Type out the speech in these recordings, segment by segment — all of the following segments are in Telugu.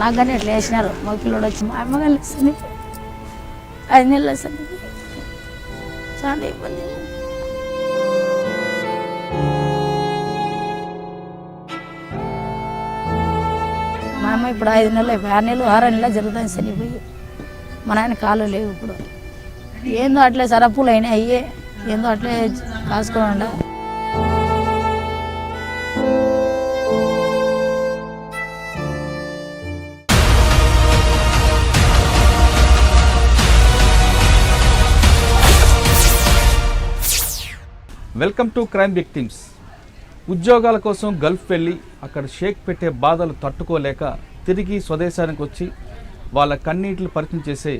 నాకు కానీ ఇట్లా వేసినారు మా పిల్లడు వచ్చి మా అమ్మగారు వస్తుంది ఐదు నెలలు వస్తుంది చాలా ఇబ్బంది. మా అమ్మ ఇప్పుడు ఐదు నెలలు ఆరు నెలలు ఆరు నెలలు జరుగుతుంది చనిపోయి. మా నాయన కాలు లేవు ఇప్పుడు. ఏందో అట్లే సరప్పులు అయినాయి అయ్యే. ఏందో అట్లే కాసుకోండా వెల్కమ్ టు క్రైమ్ విక్టిమ్స్ ఉద్యోగాల కోసం గల్ఫ్ వెళ్ళి అక్కడ షేక్ పెట్టే బాధలు తట్టుకోలేక తిరిగి స్వదేశానికి వచ్చి వాళ్ళ కన్నీటిని పరిచయం చేసే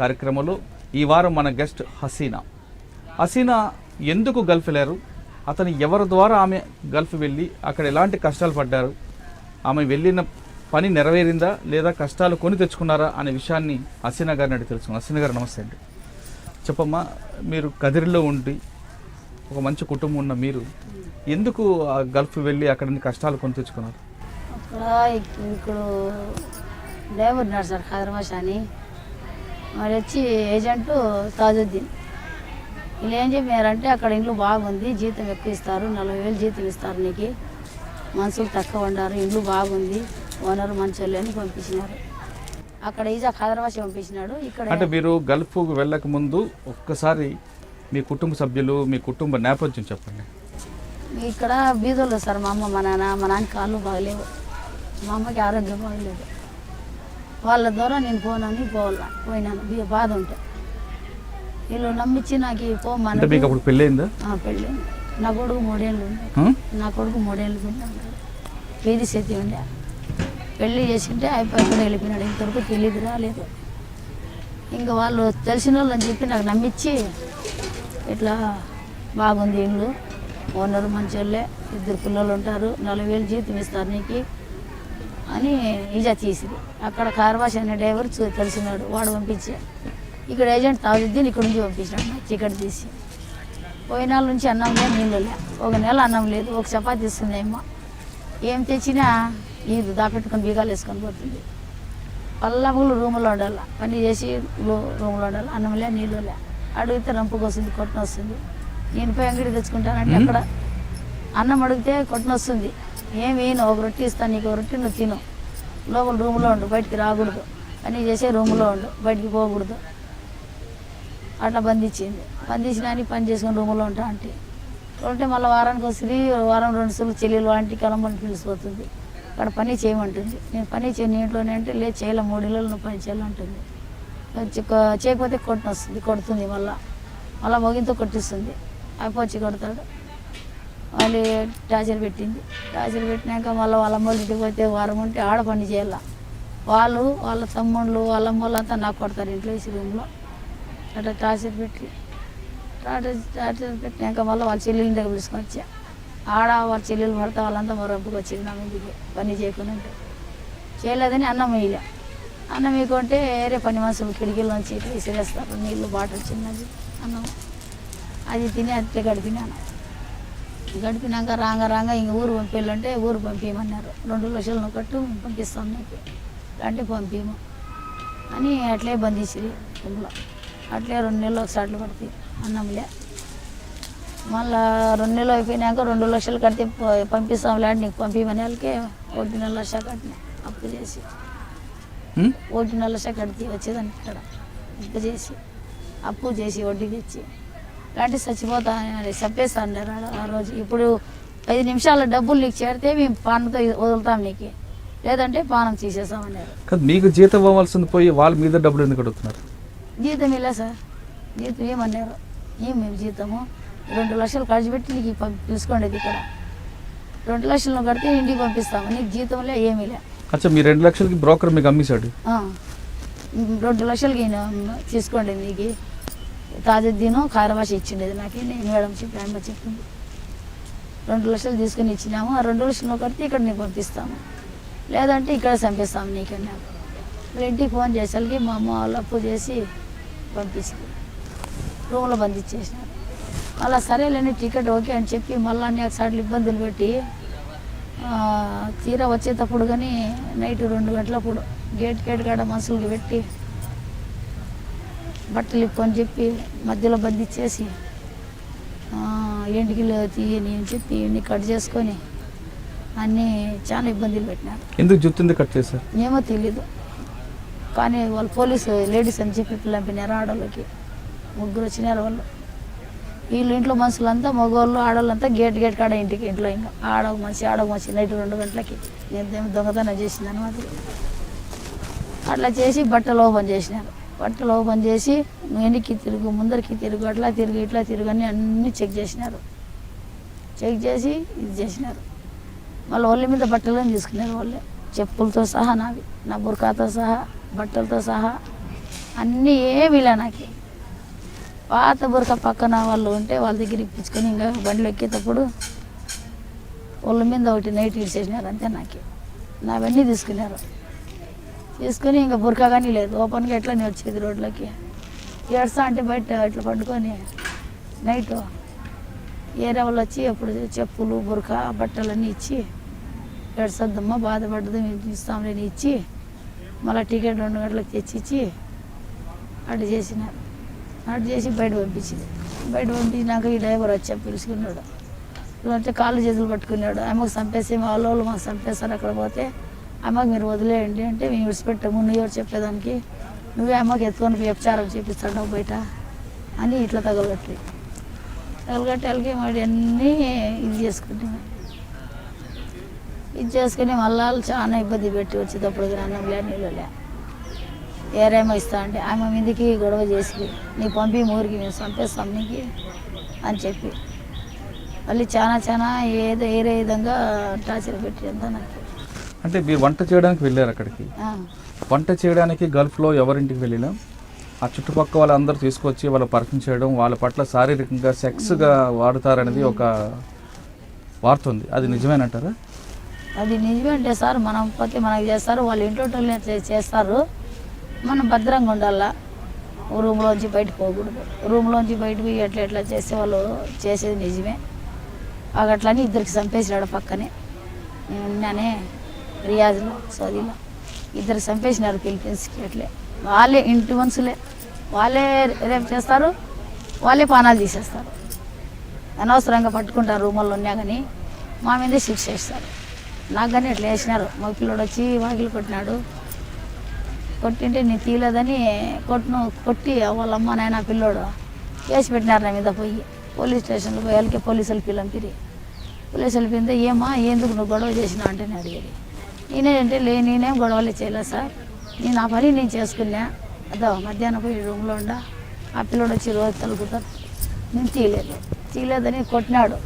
కార్యక్రమంలో ఈ వారం మన గెస్ట్ హసీనా. హసీనా ఎందుకు గల్ఫ్ వెళ్ళారు? అతను ఎవరి ద్వారా ఆమె గల్ఫ్ వెళ్ళి అక్కడ ఎలాంటి కష్టాలు పడ్డారు? ఆమె వెళ్ళిన పని నెరవేరిందా లేదా కష్టాలు కొని తెచ్చుకున్నారా అనే విషయాన్ని హసీనా గారిని అడిగి తెలుసుకున్నాను హసీనా గారు నమస్తే అండి. చెప్పమ్మా మీరు కదిరిలో ఉండి ఒక మంచి కుటుంబం ఉన్న మీరు ఎందుకు ఆ గల్ఫ్ వెళ్ళి అక్కడ కష్టాలు కొని తెచ్చుకున్నారు? అక్కడ ఇక్కడ డ్రైవర్ ఉన్నాడు సార్ ఖైదరాబాద్ అని మరి వచ్చి ఏజెంట్ తాజుద్దీన్. వీళ్ళు ఏం చెప్పారంటే అక్కడ ఇండ్లు బాగుంది జీతం ఎక్కువ ఇస్తారు నలభై వేలు జీతం ఇస్తారు నీకు. మనుషులు తక్కువ ఉండారు ఇండ్లు బాగుంది ఓనర్ మంచోళ్ళు అని పంపించినారు. అక్కడ ఈజా ఖైదరాబాద్ పంపించినాడు ఇక్కడ అంటే మీరు గల్ఫ్ వెళ్ళక ముందు ఒక్కసారి మీ కుటుంబ సభ్యులు మీ కుటుంబ నేపథ్యం చెప్పండి. ఇక్కడ బీదోళ్ళు సార్ మా అమ్మ మా నాన్న మా నాన్న కాళ్ళు బాగలేవు. మా అమ్మకి ఆరోగ్యం బాగలేదు. వాళ్ళ ద్వారా నేను పోనని పోవాలా పోయినాను. బాధ ఉంటే. వీళ్ళు నమ్మించి నాకు పోమని మీకు అప్పుడు పెళ్ళి. నా కొడుకు మూడేళ్ళు? నా కొడుకు మూడేళ్ళు వీధి చేతి ఉండే. పెళ్ళి చేసింటే అయిపోయి వెళ్ళిపోయినాడు. ఇంతవరకు తెలియదు రాలేదు. ఇంకా వాళ్ళు తెలిసిన వాళ్ళు అని చెప్పి నాకు నమ్మించి ఇట్లా బాగుంది ఇల్లు. ఓనర్ మంచోళ్ళే ఇద్దరు పిల్లలు ఉంటారు. నలభై వేలు జీతం ఇస్తారు నీకు అని ఈజా తీసింది అక్కడ కార్వాష్ అనే డ్రైవర్ చూ- తెలిసినాడు వాడు పంపించే. ఇక్కడ ఏజెంట్ తాజుద్దీన్ ఇక్కడ నుంచి పంపించాడు నాకు టికెట్ తీసి. పోయిన నుంచి అన్నం లేదు నీళ్ళు లే. ఒక నెల అన్నం లేదు ఒక చపాతి ఇస్తుందేమో ఏం తెచ్చినా ఇది దాపెట్టుకొని బీగాలు వేసుకొని పోతుంది. పల్లములు రూములో ఉండాలి. పని చేసి రూములో ఉండాలి. అన్నం లే నీళ్ళు లే. అడిగితే రంపుకు వస్తుంది కొట్టన వస్తుంది. నేను పోయి అంగడి తెచ్చుకుంటానంటే అక్కడ అన్నం అడిగితే కొట్టన వస్తుంది. ఏమి నువ్వు ఒక రొట్టె ఇస్తాను నీకు ఒక రొట్టె నువ్వు తిను. లోపల రూములో ఉండు బయటికి రాకూడదు. పని చేసే రూములో ఉండు బయటికి పోకూడదు. అట్లా బంధించింది. బంధించిన అని పని చేసుకుని రూములో ఉంటా అంటే. ఉంటే మళ్ళీ వారానికి వస్తుంది వారం రెండు సార్లు చెల్లెలు ఆంటీ కలమని పిలిచిపోతుంది అక్కడ పని చేయమంటుంది. నేను పని చేయను ఇంట్లోనే అంటే లేదు చేయలే మూడు ఇళ్ళు నువ్వు పని చేయాలంటుంది. చేయకపోతే కొట్టిన వస్తుంది కొడుతుంది మళ్ళా. మళ్ళీ మొగింతో కొట్టిస్తుంది. అయిపోయి కొడతాడు. మళ్ళీ టార్చర్ పెట్టింది. టార్చర్ పెట్టినాక మళ్ళీ వాళ్ళ అమ్మ వాళ్ళ ఇంటికి పోతే వారం ఉంటే ఆడ పని చేయాల. వాళ్ళు వాళ్ళ తమ్ముళ్ళు వాళ్ళ అమ్మ అంతా నాకు కొడతారు ఇంట్లో వేసి రూమ్లో. అట్లా టార్చర్ పెట్టి టార్చర్ టార్చర్ పెట్టినాక మళ్ళీ వాళ్ళ చెల్లెల దగ్గర పిలుచుకొని వచ్చా. ఆడ వాళ్ళ చెల్లెలు పడతా వాళ్ళంతా మరొప్పుకు వచ్చింది నా ఇంటికి పని చేయకుండా ఉంటే. చేయలేదని అన్నం వేయలే. అన్నం వేయకుంటే వేరే పని మనుషులు కిటికీల నుంచి ఇట్లా విసిరేస్తారు నీళ్ళు బాటిల్ చిన్నది. అన్నం. అది తిని అట్లే గడిపినాను గడిపినాక రాంగ రాంగ ఇంక ఊరు పంపించాలంటే ఊరు పంపించమన్నారు రెండు లక్షలు నువ్వు కట్టు పంపిస్తాం నీకు. అంటే పంపించము అని అట్లే బంధించిరి రూమ్లో అట్లే రెండు నెలలు ఒకసారి పడుతుంది అన్నంలే. మళ్ళా రెండు నెలలు అయిపోయినాక రెండు లక్షలు కడితే ప- పంపిస్తాంలే అంటే నీకు పంపించమని వాళ్ళకే ఒకటిన్నర లక్ష కట్టిన. అప్పు చేసి. ఒకటిన్నర లక్ష కడితే వచ్చేదాన్ని ఇక్కడ. అప్పు చేసి అప్పు చేసి వడ్డీ తెచ్చి ఇలాంటి చచ్చిపోతా అని చెప్పేస్తా అన్నారు ఆడ ఆ రోజు. ఇప్పుడు ఐదు నిమిషాల డబ్బులు నీకు చేరితే మేము పానంతో వదులుతాం నీకు. లేదంటే పానం తీసేస్తామన్నారు కాదు మీకు జీతం ఇవ్వాల్సింది పోయి వాళ్ళ మీద డబ్బులు ఎందుకు అడుగుతున్నారు? జీతం ఇలా సార్. జీతం ఏమన్నారు? ఏం మేము జీతము? రెండు లక్షలు ఖర్చు పెట్టి నీకు పిలుచుకోండి ఇక్కడ. రెండు లక్షలు కడితే ఇంటికి పంపిస్తాము. నీకు జీతంలే ఏమీలే అచ్చా మీ రెండు లక్షలకి బ్రోకర్ మీకు అమ్మేశాడు. రెండు లక్షలకి ఈయన తీసుకోండి నీకు తాజుద్దీను కారవాష ఇచ్చిండేది నాకు నేను మేడం చెప్పి ఆమె చెప్పింది. రెండు లక్షలు తీసుకుని ఇచ్చినాము ఆ రెండు లక్షలు కడితే ఇక్కడ నీకు పంపిస్తాము. లేదంటే ఇక్కడ చంపిస్తాము నీకన్నా. వాళ్ళ ఇంటికి ఫోన్ చేసేసరికి మా అమ్మ వాళ్ళు అప్పు చేసి పంపించింది. రూమ్లో బంధించేసినారు మళ్ళీ సరేలేని టికెట్ ఓకే అని చెప్పి మళ్ళీ అన్ని ఒకసారి ఇబ్బందులు పెట్టి తీరా వచ్చేటప్పుడు కానీ నైట్ రెండు గంటలప్పుడు గేట్ గేట్ కాడ మనుషులకి పెట్టి బట్టలు ఇప్పని చెప్పి మధ్యలో బంధించేసి ఆ, ఎంటికలు తీయని అని చెప్పి ఇవన్నీ కట్ చేసుకొని అన్నీ చాలా ఇబ్బందులు పెట్టినారు. ఎందుకు జుట్టుంది కట్ చేశారు? ఏమో తెలీదు. కానీ వాళ్ళు పోలీసు లేడీస్ అని చెప్పి పిల్లంపినారు ఆడవాళ్ళకి ముగ్గురు వచ్చినారు వాళ్ళు. వీళ్ళు ఇంట్లో మనుషులంతా మగవాళ్ళు ఆడవాళ్ళంతా గేట్ గేట్ కాడ ఇంటికి ఇంట్లో ఇంకా ఆడ మనిషి ఆడ మనిషి నైట్ రెండు గంటలకి. ఎంతేమో దొంగతనం చేసింది అనమాట అట్లా చేసి బట్టలు ఓపెన్ చేసినారు. బట్టలు ఓపెన్ చేసి వెనక్కి తిరుగు ముందరికి తిరుగు అట్లా తిరుగు ఇట్లా తిరుగు అని అన్నీ చెక్ చేసినారు. చెక్ చేసి ఇది చేసినారు. మళ్ళీ ఒళ్ళ మీద బట్టలు తీసుకున్నారు వాళ్ళే? చెప్పులతో సహా నావి నా బుర్కాతో సహా బట్టలతో సహా అన్నీ ఏమీ లే నాకు. పాత బురక పక్కన వాళ్ళు ఉంటే వాళ్ళ దగ్గర ఇప్పించుకొని ఇంకా బండ్లు ఎక్కేటప్పుడు ఒళ్ళ మీద ఒకటి నైట్ ఇచ్చేసినారు అంతే నాకు. నావన్నీ తీసుకున్నారు. తీసుకుని ఇంకా బురక కానీ లేదు. ఓపెన్గా ఎట్లా నేను వచ్చేది రోడ్లోకి. ఏడుస్తా అంటే బయట ఇట్లా పండుకొని నైట్ ఏరే వాళ్ళు వచ్చి ఎప్పుడు చెప్పులు బురక బట్టలన్నీ ఇచ్చి ఏడ్సద్దమ్మా బాధపడ్డది మేము ఇస్తాంలేని ఇచ్చి మళ్ళీ టికెట్ రెండు గంటలకు తెచ్చి ఇచ్చి అటు చేసినారు. అటు చేసి బయట పంపించింది. బయట పంపించినాక ఈ డ్రైవర్ వచ్చా పిలుచుకున్నాడు. అంటే కాళ్ళు చేతులు పట్టుకున్నాడు. ఆమెకు చంపేసి మా వాళ్ళు మాకు చంపేస్తారు అక్కడ పోతే. అమ్మకు మీరు వదిలేయండి అంటే మేము విడిచిపెట్టాము నువ్వు ఎవరు చెప్పేదానికి? నువ్వే అమ్మకి ఎత్తుకొని పోయి చేపిస్తాడు బయట అని ఇట్లా తగలగట్టి తగలగట్టి వాళ్ళకి మరి అన్నీ ఇది చేసుకుంటాము ఇది చేసుకుని మళ్ళీ వాళ్ళు చాలా ఇబ్బంది పెట్టి వచ్చేటప్పుడు అన్నం లే నీళ్ళు లే ఏరేమో ఇస్తా అంటే ఆమె మీదకి గొడవ చేసి నీ పంపి ఊరికి మేము చంపేస్తాం నీకు అని చెప్పి. మళ్ళీ చాలా చాలా ఏదో ఏరే విధంగా టార్చర్ పెట్టి నాకు. అంటే మీరు వంట చేయడానికి వెళ్ళారు అక్కడికి? వంట చేయడానికి గల్ఫ్లో ఎవరింటికి వెళ్ళినా? ఆ చుట్టుపక్కల వాళ్ళందరూ తీసుకొచ్చి వాళ్ళ పర్ఫ్యూమ్ చేయడం వాళ్ళ పట్ల శారీరకంగా సెక్స్గా వాడుతారనేది ఒక వార్త ఉంది. అది నిజమేనంటారా? అది నిజమే అంటే సార్ మనం పోతే మనకి చేస్తారు వాళ్ళు ఇంట్లో చేస్తారు. మనం భద్రంగా ఉండాలా? రూమ్లోంచి బయటకు పోకూడదు. రూమ్లోంచి బయట పోయి ఎట్లా ఎట్లా చేసే వాళ్ళు చేసేది నిజమే. అట్లని ఇద్దరికి చంపేసినాడు పక్కనే. నిన్ననే ఉన్నానే రియాజ్లో సౌదీలో ఇద్దరు చంపేసినారు ఫిలిపీన్స్కి అట్లే. వాళ్ళే ఇంటి మనుషులే. వాళ్ళే రేపు చేస్తారు వాళ్ళే పానాలు తీసేస్తారు. అనవసరంగా పట్టుకుంటారు రూముల్లో ఉన్నా కానీ మా మీదే శిక్ష వేస్తారు. నాకు కానీ ఇట్లా వేసినారు. మా పిల్లడు వచ్చి వాకిలు కొట్టినాడు. కొట్టింటే నేను తీయలేదని కొట్టును కొట్టి వాళ్ళ అమ్మ నాయన పిల్లోడు కేసు పెట్టినారు నా మీద పోయి. పోలీస్ స్టేషన్లో పోయి వాళ్ళకి పోలీసులు పిల్లంపిరి పోలీసులు పిలితే ఏమా? ఎందుకు నువ్వు గొడవ చేసినావు అంటే నేను అడిగేది నేనేంటే లే నేనేం గొడవలు చేయలేదు సార్. నేను నా పని నేను చేసుకున్నా. అదో మధ్యాహ్నం పోయి రూమ్లో ఉండ. ఆ పిల్లోడు వచ్చి రోజు తలుపుతా. నేను తీయలేదు. తీయలేదని కొట్టినాడు.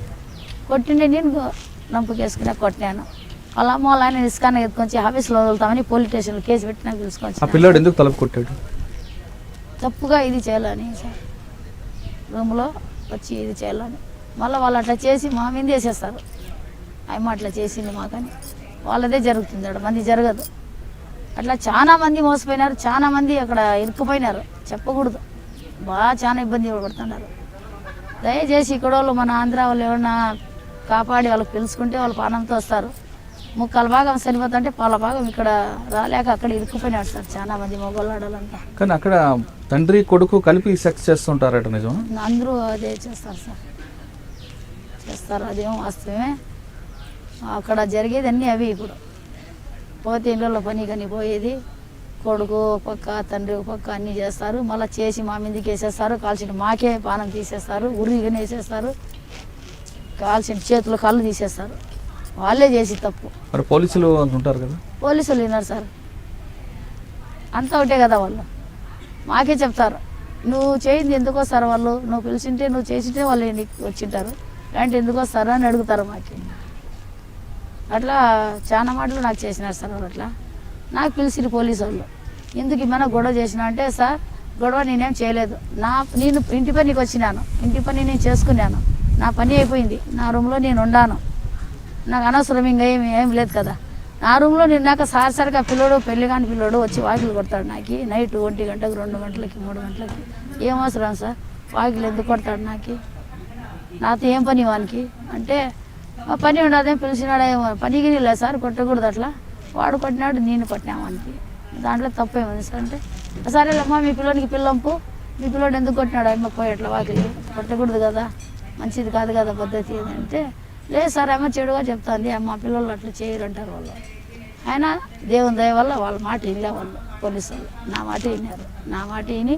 కొట్టిండే నేను నంపుకేసుకున్నా కొట్టినాను అమ్మ వాళ్ళ ఆయన ఇసుకాన ఎత్తుకొచ్చి ఆఫీస్లో వదులుతామని పోలీస్ స్టేషన్లో కేసు పెట్టినా ఆ పిలుచుకొచ్చి పిల్లాడు ఎందుకు తలుపు కొట్టాడు? తప్పుగా ఇది చేయాలని సార్. రూమ్లో వచ్చి ఇది చేయాలని. మళ్ళీ వాళ్ళు అట్లా చేసి మా మీద వేసేస్తారు. ఆయమ్మ అట్లా చేసింది మాకని. వాళ్ళదే జరుగుతుంది అక్కడ మంది జరగదు. అట్లా చాలా మంది మోసపోయినారు చాలా మంది అక్కడ ఇరుక్కుపోయినారు. చెప్పకూడదు. బాగా చాలా ఇబ్బంది పడుతున్నారు. దయచేసి ఇక్కడ వాళ్ళు మన ఆంధ్ర వాళ్ళు ఏమన్నా కాపాడి వాళ్ళకి పిలుచుకుంటే వాళ్ళు పానంతో వస్తారు. ముక్కల భాగం చనిపోతుంటే పాల భాగం ఇక్కడ రాలేక అక్కడ ఇరుక్కుపోయినాడు సార్ చాలా మంది ఆడవాళ్ళంతా. కానీ అక్కడ తండ్రి కొడుకు కలిపి సెక్స్ చేస్తుంటారట నిజం అందరూ అదే చేస్తారు సార్. చేస్తారు అదేం వాస్తవమే. అక్కడ జరిగేది అన్నీ అవి ఇప్పుడు. పోతే ఇళ్ళలో పని కానీ పోయేది. కొడుకు పక్క తండ్రి పక్క అన్నీ చేస్తారు. మళ్ళీ చేసి మా మీదకి వేసేస్తారు. కాల్చిన మాకే పానం తీసేస్తారు. ఉరిగిన వేసేస్తారు కాల్చిన చేతులు కళ్ళు తీసేస్తారు. వాళ్ళే చేసి తప్పు. మరి పోలీసులు ఉంటారు కదా? పోలీసులు విన్నారు సార్. అంతా ఒకటే కదా వాళ్ళు. మాకే చెప్తారు. నువ్వు చేయింది ఎందుకు వస్తారు వాళ్ళు? నువ్వు పిలిచింటే నువ్వు చేసింటే వాళ్ళు నీకు వచ్చింటారు. లేదంటే ఎందుకు వస్తారు అని అడుగుతారు మాకి. అట్లా చాలా మాటలు నాకు చేసినారు సార్ వాళ్ళు అట్లా. నాకు పిలిచిన పోలీసు వాళ్ళు. ఎందుకు ఏమైనా గొడవ చేసినా అంటే సార్ గొడవ నేనేం చేయలేదు. నా నేను ఇంటి పనికి వచ్చినాను. ఇంటి పని నేను చేసుకున్నాను. నా పని అయిపోయింది. నా రూమ్లో నేను ఉండాను నాకు అనవసరం ఇంకా ఏమి ఏం లేదు కదా. నా రూమ్లో నిన్నాక సార్ సరిగా పిల్లోడు పెళ్ళి కాని పిల్లోడు వచ్చి వాకిలు కొడతాడు నాకు. నైట్ ఒంటి గంటకు రెండు గంటలకి మూడు గంటలకి. ఏం అవసరం సార్? వాకిలు ఎందుకు కొడతాడు నాకు? నాతో ఏం పని వానికి? అంటే పని పని పిలిచినాడు పిలిచినాడేమో పనికి లేదు సార్ కొట్టకూడదు అట్లా. వాడు కొట్టినాడు నేను కొట్టినామంటే దాంట్లో తప్పేముంది సార్? అంటే సరేలేమ్మా మీ పిల్లోనికి పిల్లంపు మీ పిల్లోడు ఎందుకు కొట్టినాడు? అమ్మ పోయి అట్లా వాకిలి కొట్టకూడదు కదా. మంచిది కాదు కదా పద్ధతి అంటే లేదు సార్ అమ్మ చెడుగా చెప్తాంది. అమ్మ పిల్లలు అట్లా చేయరు అంటారు వాళ్ళు. అయినా దేవుని దయ వల్ల వాళ్ళ మాట వినలే వాళ్ళు పోలీసు వాళ్ళు నా మాట విన్నారు. నా మాట విని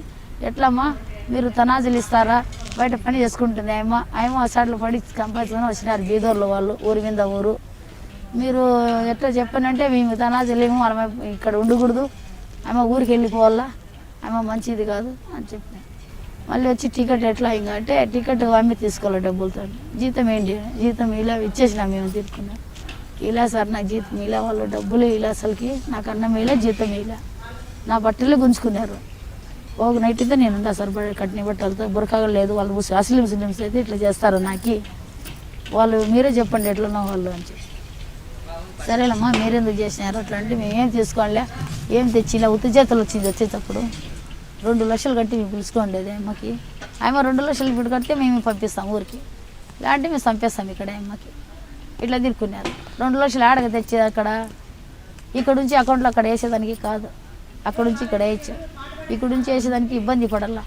ఎట్లమ్మా మీరు తనాజులు ఇస్తారా? బయట పని చేసుకుంటుంది ఆయమ్మ ఆయమ్మ అసాట్లు పడి కంపల్సరీ వచ్చినారు బీదోర్లు వాళ్ళు ఊరి మీద ఊరు. మీరు ఎట్లా చెప్పనంటే మేము తనాజులేము మనం ఇక్కడ ఉండకూడదు. ఆమె ఊరికి వెళ్ళిపోవాలా? ఆమె మంచిది కాదు అని చెప్పి మళ్ళీ వచ్చి టికెట్ ఎట్లా ఇంకా అంటే టికెట్ ఆమె తీసుకోవాలి డబ్బులతో. జీతం ఏంటి? జీతం ఇలా ఇచ్చేసినా మేము తీసుకున్నాం. ఇలా సార్ నాకు జీతం ఇలా వాళ్ళు డబ్బులు ఇలా అసలుకి నాకు అన్నం ఇలా జీతం ఇలా. నా బట్టలు గుంజుకున్నారు. ఒక నైట్ అయితే నేను ఉండా సార్ కట్టిన బట్టలతో. బురకాగా లేదు వాళ్ళు ముస్లిం అసలు ముస్లిమ్స్ అయితే ఇట్లా చేస్తారు నాకు. వాళ్ళు మీరే చెప్పండి ఎట్లున్నా వాళ్ళు అని చెప్పి. సరేలమ్మా మీరెందుకు చేసినారు? అట్లా అంటే మేము ఏం తీసుకోవాలే ఏం తెచ్చి ఇలా ఉత్తి వచ్చింది వచ్చేటప్పుడు? రెండు లక్షలు కట్టి మేము పిలుచుకోండి అమ్మకి. ఆమె రెండు లక్షలు ఇప్పుడు కడితే మేము పంపిస్తాం ఊరికి. లేదంటే మేము చంపేస్తాం ఇక్కడ అమ్మకి ఇట్లా తిరుక్కున్నారు. రెండు లక్షలు ఆడక తెచ్చేది అక్కడ. ఇక్కడ నుంచి అకౌంట్లో అక్కడ వేసేదానికి కాదు. అక్కడ నుంచి ఇక్కడ వేయచ్చు. ఇక్కడ నుంచి వేసేదానికి ఇబ్బంది పడాల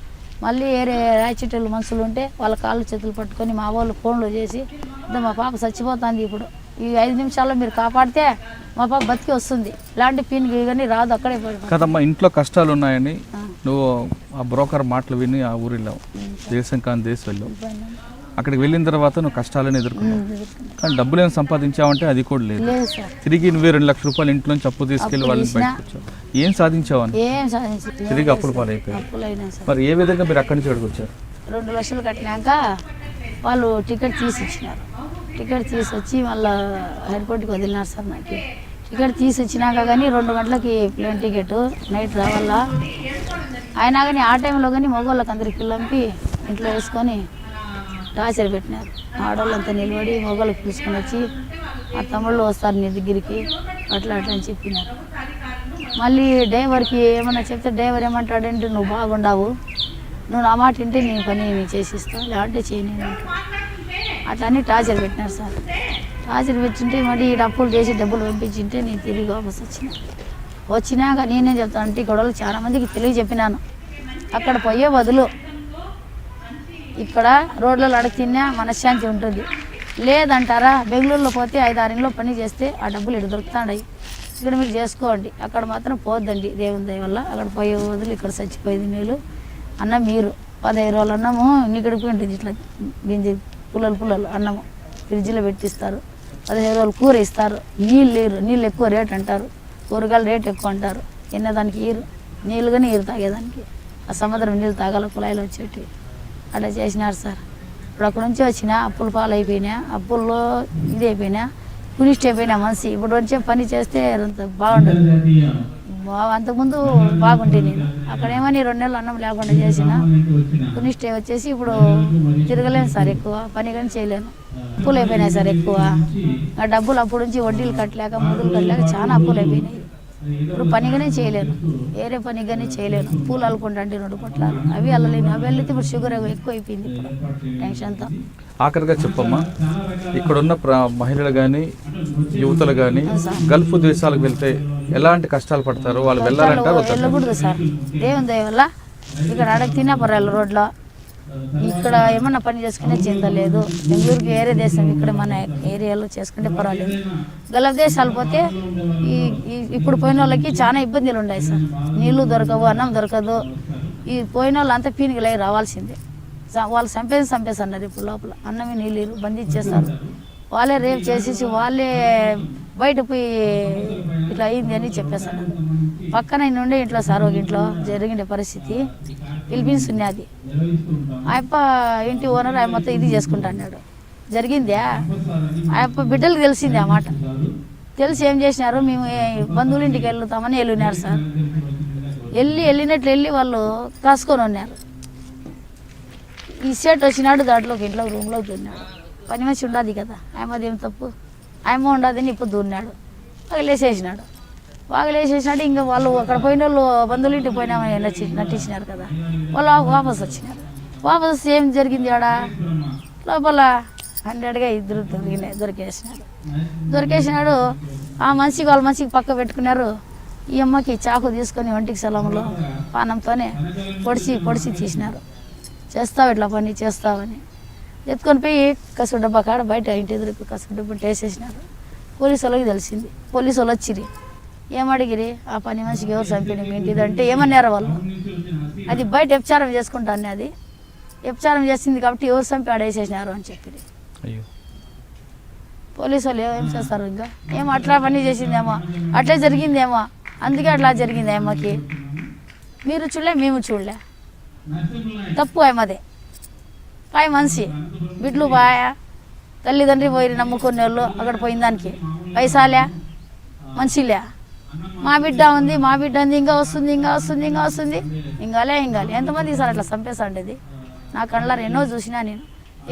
మళ్ళీ వేరే రాయిచెట్టెలు మనుషులు ఉంటే వాళ్ళ కాళ్ళు చేతులు పట్టుకొని మా వాళ్ళు ఫోన్లో చేసి ఇంత మా పాప చచ్చిపోతుంది ఇప్పుడు. ఈ ఐదు నిమిషాల్లో మీరు కాపాడితే మా పాప బతికి వస్తుంది. ఇలాంటి పిన్ కానీ రాదు అక్కడే కదమ్మా ఇంట్లో కష్టాలు ఉన్నాయని. నువ్వు ఆ బ్రోకర్ మాటలు విని ఆ ఊరు వెళ్ళావు దేశం కాని దేశం వెళ్ళావు అక్కడికి వెళ్ళిన తర్వాత నువ్వు కష్టాలను ఎదుర్కొన్నావు. కానీ డబ్బులు ఏం సంపాదించావంటే అది కూడా లేదు. తిరిగి నువ్వే రెండు లక్షల రూపాయలు ఇంట్లో నుంచి అప్పు తీసుకెళ్ళి వాళ్ళని. బయటకు వచ్చావు. ఏం సాధించలేదు. తిరిగి అప్పుల పాలైపోయావు మరి ఏ విధంగా మీరు అక్కడి నుంచి ఇక్కడికి వచ్చారు? రెండు లక్షలు కట్టినాక వాళ్ళు టికెట్ తీసి ఇచ్చినారు టికెట్ తీసుకొచ్చి మళ్ళీ ఎయిర్పోర్ట్కి వదిలినారు సార్ నాకు టికెట్ తీసుకొచ్చినాక కానీ రెండు గంటలకి ప్లేన్ టికెట్ నైట్ రావాలా. అయినా కానీ ఆ టైంలో కానీ మగవాళ్ళకి అందరికి పిల్లంపి ఇంట్లో వేసుకొని టార్చర్ పెట్టినారు. ఆడవాళ్ళంతా నిలబడి మగవాళ్ళకి పిలుచుకొని వచ్చి మా తమ్ముళ్ళు వస్తారు నీ దగ్గరికి అట్లా అట్లా అని చెప్పినారు. మళ్ళీ డ్రైవర్కి ఏమన్నా చెప్తే డ్రైవర్ ఏమంటాడంటే నువ్వు బాగుండావు. నువ్వు నా మాట వింటే నీ పని నేను చేసిస్తావు లేదంటే చేయను అంటాడు టార్చర్ పెట్టినారు సార్. టార్చర్ పెట్టింటే మళ్ళీ ఈ డబ్బులు చేసి డబ్బులు పంపించింటే నేను తిరిగి వాపస్ వచ్చిన. వచ్చినాక నేనేం చెప్తాను అంటే గొడవలు చాలామందికి తెలివి చెప్పినాను. అక్కడ పోయే బదులు ఇక్కడ రోడ్లలో అడుగుతున్నా మనశ్శాంతి ఉంటుంది. లేదంటారా బెంగళూరులో పోతే ఐదు ఆరు ఇంట్లో పని చేస్తే ఆ డబ్బులు ఇటు దొరుకుతాయి ఇక్కడ మీరు చేసుకోండి. అక్కడ మాత్రం పోద్దండి దేవుని దయ వల్ల. అక్కడ పోయే వదులు ఇక్కడ చచ్చిపోయింది మేలు. అన్న మీరు పదహైదు రోజులు అన్నాము నీకడికి ఉంటుంది ఇట్లా గింజ పుల్లలు పుల్లలు అన్నము. ఫ్రిడ్జ్లో పెట్టిస్తారు. పదిహేను రోజులు కూర ఇస్తారు. నీళ్ళు లేరు. నీళ్ళు ఎక్కువ రేట్ అంటారు. కూరగాయలు రేట్ ఎక్కువ అంటారు. తినేదానికి ఈరు. నీళ్ళుగానే ఈరు తాగేదానికి. ఆ సముద్రం నీళ్ళు తాగాల కుళాయిలు వచ్చేటివి అట్లా చేసినారు సార్. ఇప్పుడు అక్కడ నుంచి వచ్చిన అప్పులు పాలు అయిపోయినా అప్పుల్లో ఇది అయిపోయినా కునిష్ట అయిపోయినా మనిషి. ఇప్పుడు వచ్చే పని చేస్తే అంత అంతకుముందు బాగుంటే నేను. అక్కడ ఏమని రెండు నెలలు అన్నం లేకుండా చేసిన. కునిష్ట వచ్చేసి ఇప్పుడు తిరగలేను సార్ ఎక్కువ. పని కానీ చేయలేను. అప్పులు అయిపోయినాయి సార్ ఎక్కువ. ఆ డబ్బులు అప్పుడు నుంచి వడ్డీలు కట్టలేక ముదులు కట్టలేక చాలా అప్పులు అయిపోయినాయి. ఇప్పుడు పనిగానే చేయలేను. వేరే పని కానీ చేయలేను. పూలు అల్లుకుంటాంటే రెండు పొట్లాలు అవి అల్లలేను. అవి వెళ్తే ఇప్పుడు షుగర్ ఎక్కువ అయిపోయింది ఇప్పుడు టెన్షన్తో ఆఖరిగా చెప్పమ్మా. ఇక్కడున్న మహిళలు కానీ యువతలు కానీ గల్ఫ్ దేశాలకు వెళ్తే ఎలాంటి కష్టాలు పడతారు? వాళ్ళు వెళ్ళాలంటారు వద్దా? వెళ్ళకూడదు సార్. దేవుని దయ వల్ల ఇక్కడ అడగ తిన్నా పర్వాలేదు రోడ్లో. ఇక్కడ ఏమన్నా పని చేసుకునే చింత లేదు. బెంగళూరుకి వేరే దేశం ఇక్కడ మన ఏరియాలో చేసుకుంటే పర్వాలేదు. గల దేశాలు పోతే ఈ ఇప్పుడు పోయిన వాళ్ళకి చాలా ఇబ్బందులు ఉన్నాయి సార్. నీళ్ళు దొరకవు అన్నం దొరకదు. ఈ పోయిన వాళ్ళు అంతా పీనికలై రావాల్సిందే వాళ్ళు చంపేసి చంపేస్తున్నారు ఇప్పుడు లోపల. అన్నమే నీళ్ళు బంధించేస్తారు వాళ్ళే రేపు చేసేసి వాళ్ళే బయట పోయి ఇట్లా అయింది అని చెప్పేశాను పక్కన ఆయన ఉండే ఇంట్లో సార్ ఒక ఇంట్లో జరిగిన పరిస్థితి ఫిలిపీన్స్ ఉన్నది ఆయప్ప ఇంటి ఓనర్ ఆయన మొత్తం ఇది చేసుకుంటా అన్నాడు. జరిగిందే? ఆయప్ప బిడ్డలకు తెలిసింది ఆ మాట. తెలిసి ఏం చేసినారు? మేము బంధువుల ఇంటికి వెళ్తామని వెళ్ళినారు సార్. వెళ్ళి వెళ్ళినట్లు వెళ్ళి వాళ్ళు కాసుకొని ఉన్నారు. ఈ సెట్ వచ్చినాడు దాంట్లోకి ఇంట్లో రూమ్లోకి వెళ్ళినాడు. పని మనిషి ఉండదు కదా. ఆయమ్మది ఏం తప్పు? ఆయమ్మ ఉండదని నిప్పు దూరినాడు. పగలేసేసినాడు పగలేసేసినాడు ఇంకా వాళ్ళు అక్కడ పోయిన వాళ్ళు బంధువులు ఇంటికి పోయినామని నచ్చి నటించినారు కదా. వాళ్ళు వాపస్ వచ్చినారు. వాపస్ వస్తే ఏం జరిగింది ఆడ? లోపల హండ్రెడ్గా ఇద్దరు దొరికినాయి దొరికేసినాడు దొరికేసినాడు ఆ మనిషికి వాళ్ళ మనిషికి పక్క పెట్టుకున్నారు. ఈ అమ్మకి చాకు తీసుకొని ఒంటికి సెలవులో పానంతోనే పొడిచి పొడిచి తీసినారు. చేస్తావు ఇట్లా పని చేస్తావని. ఎత్తుకొని పోయి కసు డబ్బా కాడ బయట ఇంటి ఎదురు కసు డబ్బా వేసేసినారు పోలీసు వాళ్ళకి తెలిసింది. పోలీసు వాళ్ళు వచ్చిరి ఏమడిగిరి ఆ పని మనిషికి ఎవరు చంపింది మీ ఇంటిది అంటే ఏమన్నారు వాళ్ళు? అది బయట వ్యభిచారం చేసుకుంటాను అది. వ్యభిచారం చేసింది కాబట్టి ఎవరు చంపి ఆడేసేసినారు అని చెప్పి పోలీసు వాళ్ళు ఏం చేస్తారు ఇంకా? ఏమో అట్లా పని చేసిందేమో అట్లే జరిగిందేమో అందుకే అట్లా జరిగింది అమ్మకి మీరు చూడలే మేము చూడలే. తప్పు అమ్మదే కాయ మనిషి. బిడ్లు బాయా? తల్లిదండ్రి పోయి నమ్ముకునే వాళ్ళు అక్కడ పోయిన దానికి. పైసాలే? మనిషిలే? మా బిడ్డ ఉంది మా బిడ్డ ఉంది ఇంకా వస్తుంది ఇంకా వస్తుంది ఇంకా వస్తుంది. ఇంకాలే ఇంకాలే. ఎంతమంది సార్ అట్లా చంపేసాండేది నా కళ్ళారు ఎన్నో చూసినా నేను.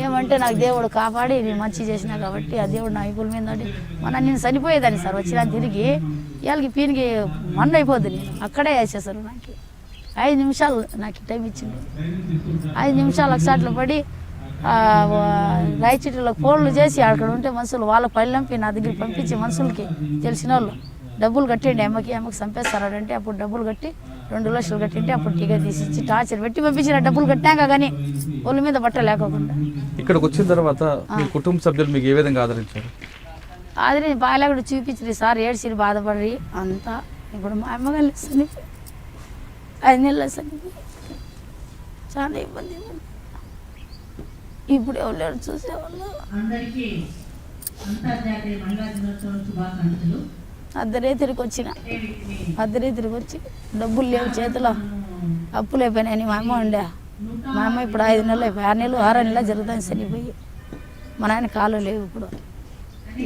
ఏమంటే నాకు దేవుడు కాపాడి నేను మంచి చేసినా కాబట్టి ఆ దేవుడు నా ఇపుల మీద ఉండి మన నేను చనిపోయేదాన్ని సార్ వచ్చినా తిరిగి. వీళ్ళకి పీనికి మన్ను అయిపోద్ది నేను. అక్కడే వేసేసారు నాకు. ఐదు నిమిషాలు నాకు టైం ఇచ్చింది. ఐదు నిమిషాలు ఒకసాట్లో పడి ఆ, వా- రాయచీటీలో ఫోన్లు చేసి అక్కడ ఉంటే మనుషులు వాళ్ళ పళ్ళంపి నా దగ్గర పంపించి మనుషులకి తెలిసిన వాళ్ళు డబ్బులు కట్టండి అమ్మకి అమ్మకి చంపేస్తారంటే అప్పుడు డబ్బులు కట్టి రెండు లక్షలు కట్టింటే అప్పుడు టికెట్ తీసి ఇచ్చి టార్చర్ పెట్టి పంపించిన డబ్బులు కట్టాక కానీ వాళ్ళ మీద బట్ట లేకోకుండా. ఇక్కడికి వచ్చిన తర్వాత మీ కుటుంబ సభ్యులు మీకు ఏ విధంగా ఆదరించారు? ఆదిరి బాగా చూపించింది సార్ ఏడ్చిరి బాధపడి అంతా. ఇప్పుడు మా అమ్మగారు ఐదు నెలలు చాలా ఇబ్బంది. ఇప్పుడు ఎవరు లేరు చూసేవాళ్ళు. శుభాకాంక్షలు. అర్ధరేతిరికి వచ్చిన వీటిని అర్ధరేతిరికి వచ్చి డబ్బులు లేవు చేతిలో. అప్పులు అయిపోయినాయని మా అమ్మ ఉండే. మా అమ్మ ఇప్పుడు ఐదు నెలలు అయిపోయి ఆరు నెలలు ఆరు నెలలు జరుగుతుంది చనిపోయి. మా నాయన కాలు లేవు ఇప్పుడు.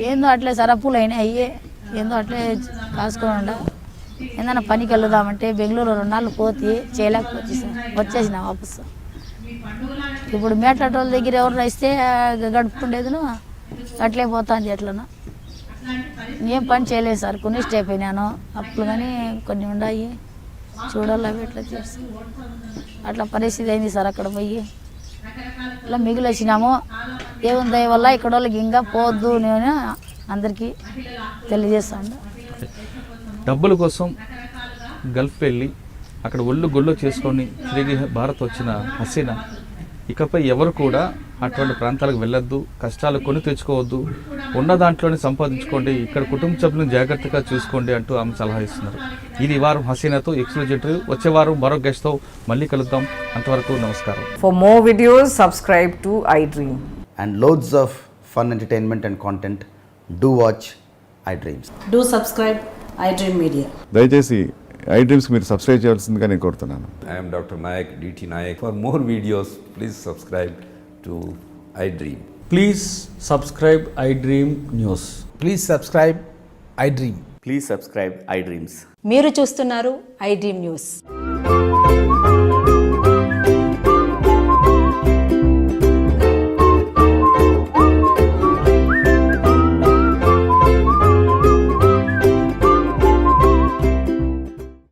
ఏందో అట్లే సార్ అప్పులు అయినాయి ఏందో అట్లే కాసుకొని ఉండ ఏదైనా పనికి వెళ్దామంటే బెంగళూరు రెండు నాళ్ళు పోతే చేయలేకపోతే సార్ వచ్చేసిన వాపసు. ఇప్పుడు మేటాటోళ్ళ దగ్గర ఎవరైనా ఇస్తే గడుపుకుండేదిను అట్లే పోతుంది ఎట్లనో ఏం పని చేయలేదు సార్. కొన్ని ఇష్ట అయిపోయినాను. అప్పులు కానీ కొన్ని ఉన్నాయి చూడాలి అవి ఎట్లా చేసి అట్లా పరిస్థితి అయింది సార్ అక్కడ పోయి. ఇట్లా మిగిలి వచ్చినాము దేవుని దయ వల్ల ఇక్కడ వాళ్ళకి ఇంకా పోవద్దు నేను అందరికీ తెలియజేస్తాను. డబ్బుల కోసం గల్ఫ్ వెళ్ళి అక్కడ ఒళ్ళు గొల్లు చేసుకొని తిరిగి భారత్ వచ్చిన హసీనా. ఇకపై ఎవరు కూడా అటువంటి ప్రాంతాలకు వెళ్ళొద్దు కష్టాలు కొని తెచ్చుకోవద్దు. ఉన్న దాంట్లోనే సంపాదించుకోండి ఇక్కడ కుటుంబ సభ్యులను జాగ్రత్తగా చూసుకోండి అంటూ ఆమె సలహా ఇస్తున్నారు. ఇది ఈ వారం హసీనాతో ఎక్స్క్లూజివ్ వచ్చే వారం మరో గెస్ట్తో మళ్ళీ కలుద్దాం. అంతవరకు నమస్కారం. For more videos, subscribe to iDream. and loads of fun entertainment and content, do watch iDreams. Do subscribe iDream media. దయచేసి ఐడ్రీమ్స్ మీరు సబ్స్క్రైబ్ చేయాల్సిందిగా నేను కోరుతున్నాను. I'm doctor Nayak DT Nayak for more videos please subscribe to iDream please subscribe iDream news please subscribe iDream please subscribe iDreams మీరు చూస్తున్నారు ఐడ్రీమ్ న్యూస్ న్యూస్